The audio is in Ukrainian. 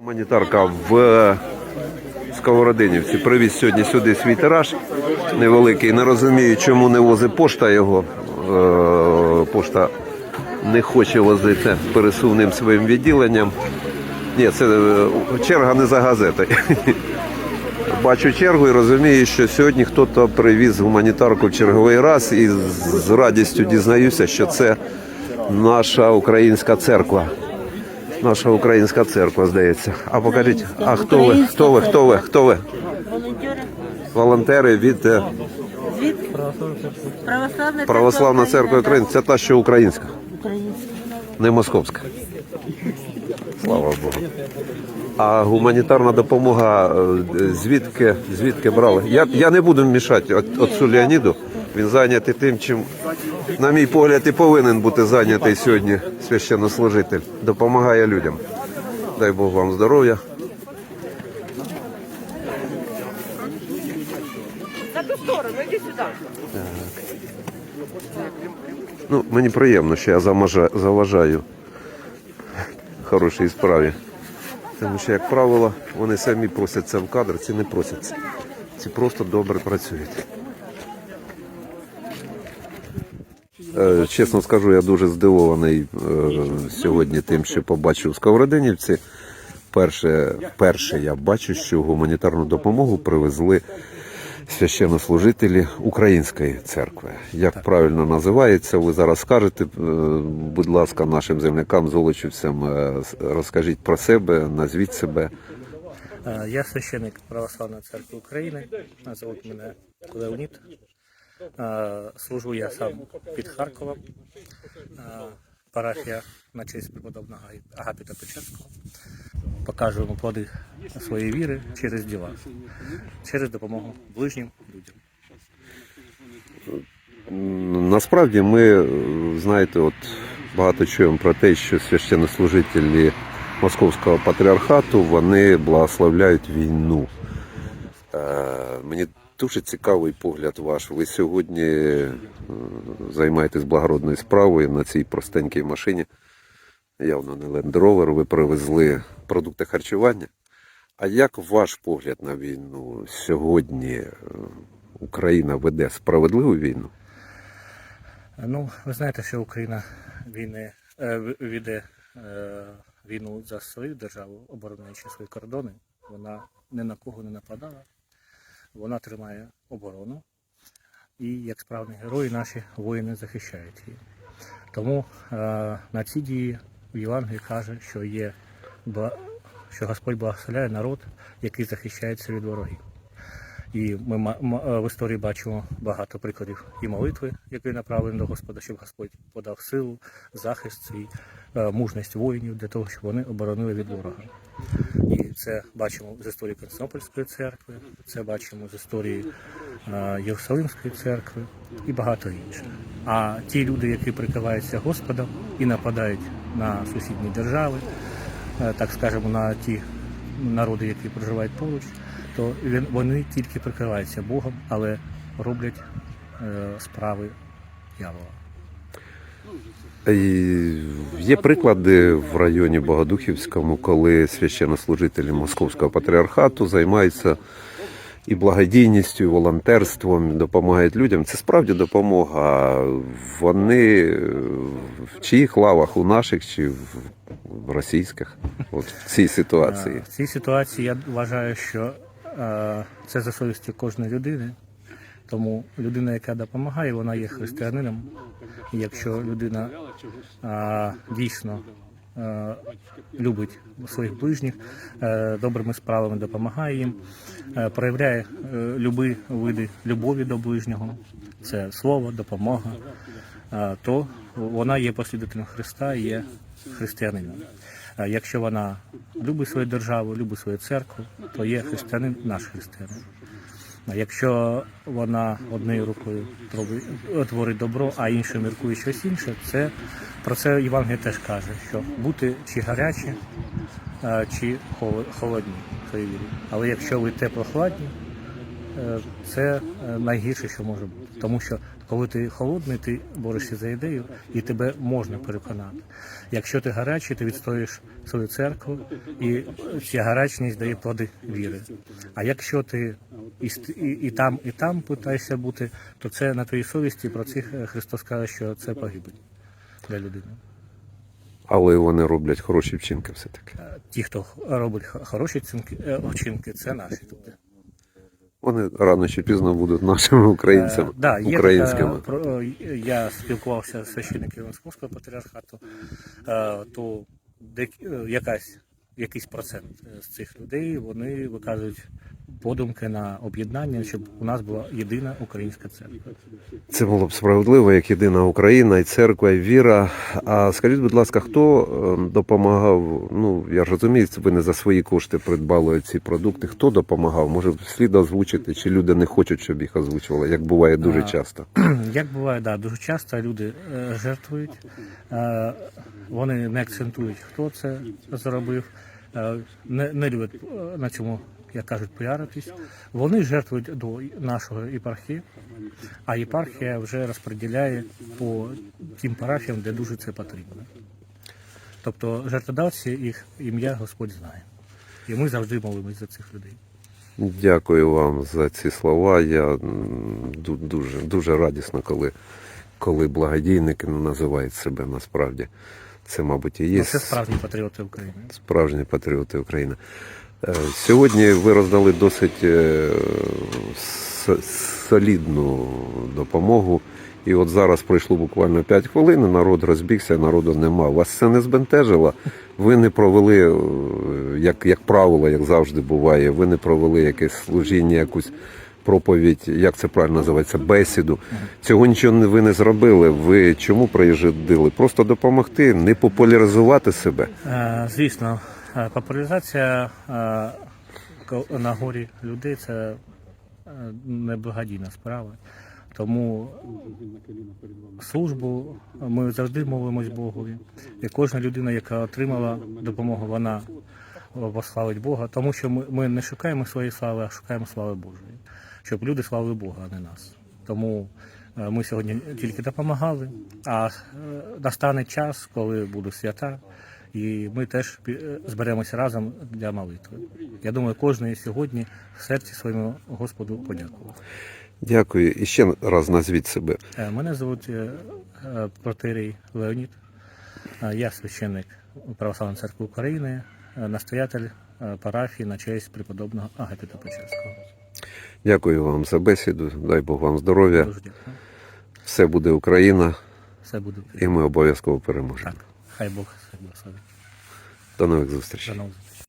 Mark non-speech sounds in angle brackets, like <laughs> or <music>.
Гуманітарка в е, Сковородинівці привіз сьогодні сюди свій тираж невеликий. Не розумію, чому не возить пошта його. Е, Пошта не хоче возити пересувним своїм відділенням. Ні, це е, черга не за газетою. <laughs> Бачу чергу і розумію, що сьогодні хтось привіз гуманітарку в черговий раз і з радістю дізнаюся, що це наша українська церква. Наша українська церква, здається. А покажіть, а хто ви? Хто ви? Хто ви? Хто ви? Волонтери Волонтери від е. Православна Православна церква України. Це та, що українська, Українська. не московська. Слава Богу. А гуманітарна допомога е, звідки, звідки брали? Я, я не буду мішати от, отцу Леоніду. Він зайнятий тим, чим, на мій погляд, і повинен бути зайнятий сьогодні священнослужитель. Допомагає людям. Дай Бог вам здоров'я. На ту сторону, сюда. Ну, мені приємно, що я заважаю хорошій справі. Тому що, як правило, вони самі просяться в кадр, ці не просяться. Ці просто добре працюють. Е, Чесно скажу, я дуже здивований е, сьогодні тим, що побачив в Сковородинівці. Перше, перше я бачу, що гуманітарну допомогу привезли священнослужителі Української церкви. Як правильно називається, ви зараз скажете. Е, Будь ласка, нашим землякам, золочівцям, е, розкажіть про себе, назвіть себе. Е, Я священик Православної церкви України. Звуть мене Леонід. Е, Служу я сам під Харковом. Е, Парафія на честь преподобного Агапіта Печерського. Показуємо плоди своєї віри через діла, через допомогу ближнім людям. Насправді ми, знаєте, от багато чуємо про те, що священнослужителі Московського патріархату вони благословляють війну. Е, Мені дуже цікавий погляд ваш. Ви сьогодні е, займаєтесь благородною справою на цій простенькій машині. Явно не Rover, ви привезли продукти харчування. А як ваш погляд на війну сьогодні е, Україна веде справедливу війну? Ну, ви знаєте, що Україна війни, е, веде війну за свою державу, обороняючи свої кордони. Вона ні на кого не нападала. Вона тримає оборону. І як справні герої наші воїни захищають її. Тому е, на ці дії в Євангелії каже, що є що Господь благословляє народ, який захищається від ворогів. І ми е, в історії бачимо багато прикладів і молитви, які направлені до Господа, щоб Господь подав силу, захист свій, е, мужність воїнів для того, щоб вони оборонили від ворога. І це бачимо з історії Константинопольської церкви, це бачимо з історії е, Єрусалимської церкви і багато інших. А ті люди, які прикриваються Господом і нападають на сусідні держави, так скажемо, на ті народи, які проживають поруч, то він- вони тільки прикриваються Богом, але роблять е, справи дьявола. Є приклади в районі Богодухівському, коли священнослужителі Московського патріархату займаються і благодійністю, і волонтерством, допомагають людям. Це справді допомога. Вони в чиїх лавах, у наших чи в російських, от в цій ситуації. Е, В цій ситуації я вважаю, що це за совістю кожної людини. Тому людина, яка допомагає, вона є християнином. І якщо людина е, дійсно е, любить своїх ближніх, е, добрими справами допомагає їм, е, проявляє е, любі види любові до ближнього, це слово, допомога, е, то вона є послідователем Христа і є християнином. Е, Якщо вона любить свою державу, любить свою церкву, то є християнин наш християнин. А якщо вона однією рукою творить добро, а іншою міркує щось інше, це про це Євангеліє теж каже, що бути чи гарячі, чи холо- холодні своїй вірі. Але якщо ви тепло-хладні, е, це е, найгірше, що може бути. Тому що Коли ти холодний, ти борешся за ідею і тебе можна переконати. Якщо ти гарячий, ти відстоїш свою церкву, і ця гарячність дає плоди віри. А якщо ти і, і, і там, і там питаєшся бути, то це на твоїй совісті про цих е, Христос каже, що це погибель для людини. Але вони роблять хороші вчинки все-таки. Е, Ті, хто робить хороші е, вчинки, це наші люди. Вони рано чи пізно будуть нашими українцями, Е, да, є українськими. така, про- е, я спілкувався з священниками Московського патріархату, е, то дек- е, якась, якийсь процент е, з цих людей вони виказують подумки на об'єднання, щоб у нас була єдина українська церква. Це було б справедливо, як єдина Україна, і церква, і віра. А скажіть, будь ласка, хто е, допомагав? Ну я ж розумію, ви не за свої кошти придбали ці продукти. Хто допомагав? Може, слід озвучити, чи люди не хочуть, щоб їх озвучували, як буває дуже часто. <clears throat> Як буває, да, дуже часто люди е, жертвують, е, вони не акцентують, хто це зробив, е, не, не люблять е, на цьому, як кажуть, піаритись. Вони жертвують до нашого єпархії, а єпархія вже розподіляє по тим парафіям, де дуже це потрібно. Тобто жертводавці їх ім'я Господь знає. І ми завжди молимось за цих людей. Дякую вам за ці слова. Я дуже, дуже радісно, коли, коли благодійники називають себе насправді. Це, мабуть, і є Ну, це справжні патріоти України. справжні патріоти України. Е, Сьогодні ви роздали досить е, солідну допомогу. І от зараз пройшло буквально 5 хвилин, народ розбігся, народу нема. Вас це не збентежило. Ви не провели, е, як, як правило, як завжди буває, ви не провели якесь служіння, якусь проповідь, як це правильно називається, бесіду. Цього нічого не- ви не зробили. Ви чому приїжджали? Просто допомогти, не популяризувати себе. Звісно, популяризація е, на горі людей це е, не благодійна справа. Тому службу ми завжди молимось Богові. І кожна людина, яка отримала допомогу, вона пославить Бога, тому що ми, ми не шукаємо своєї слави, а шукаємо слави Божої, щоб люди славили Бога, а не нас. Тому е, ми сьогодні тільки допомагали, а е, настане час, коли будуть свята, і ми теж е, зберемося разом для молитви. Я думаю, кожен сьогодні в серці своєму Господу подякував. Дякую. І ще раз назвіть себе. Е, Мене звуть е, протерій Леонід. Я священник Православної церкви України, настоятель парафії на честь преподобного Агапіта Печерського. Дякую вам за бесіду. Дай Бог вам здоров'я. Все буде Україна, Все буде і ми обов'язково переможемо. так. Хай Бог все благословить. До нових зустрічей. До нових зустрічей.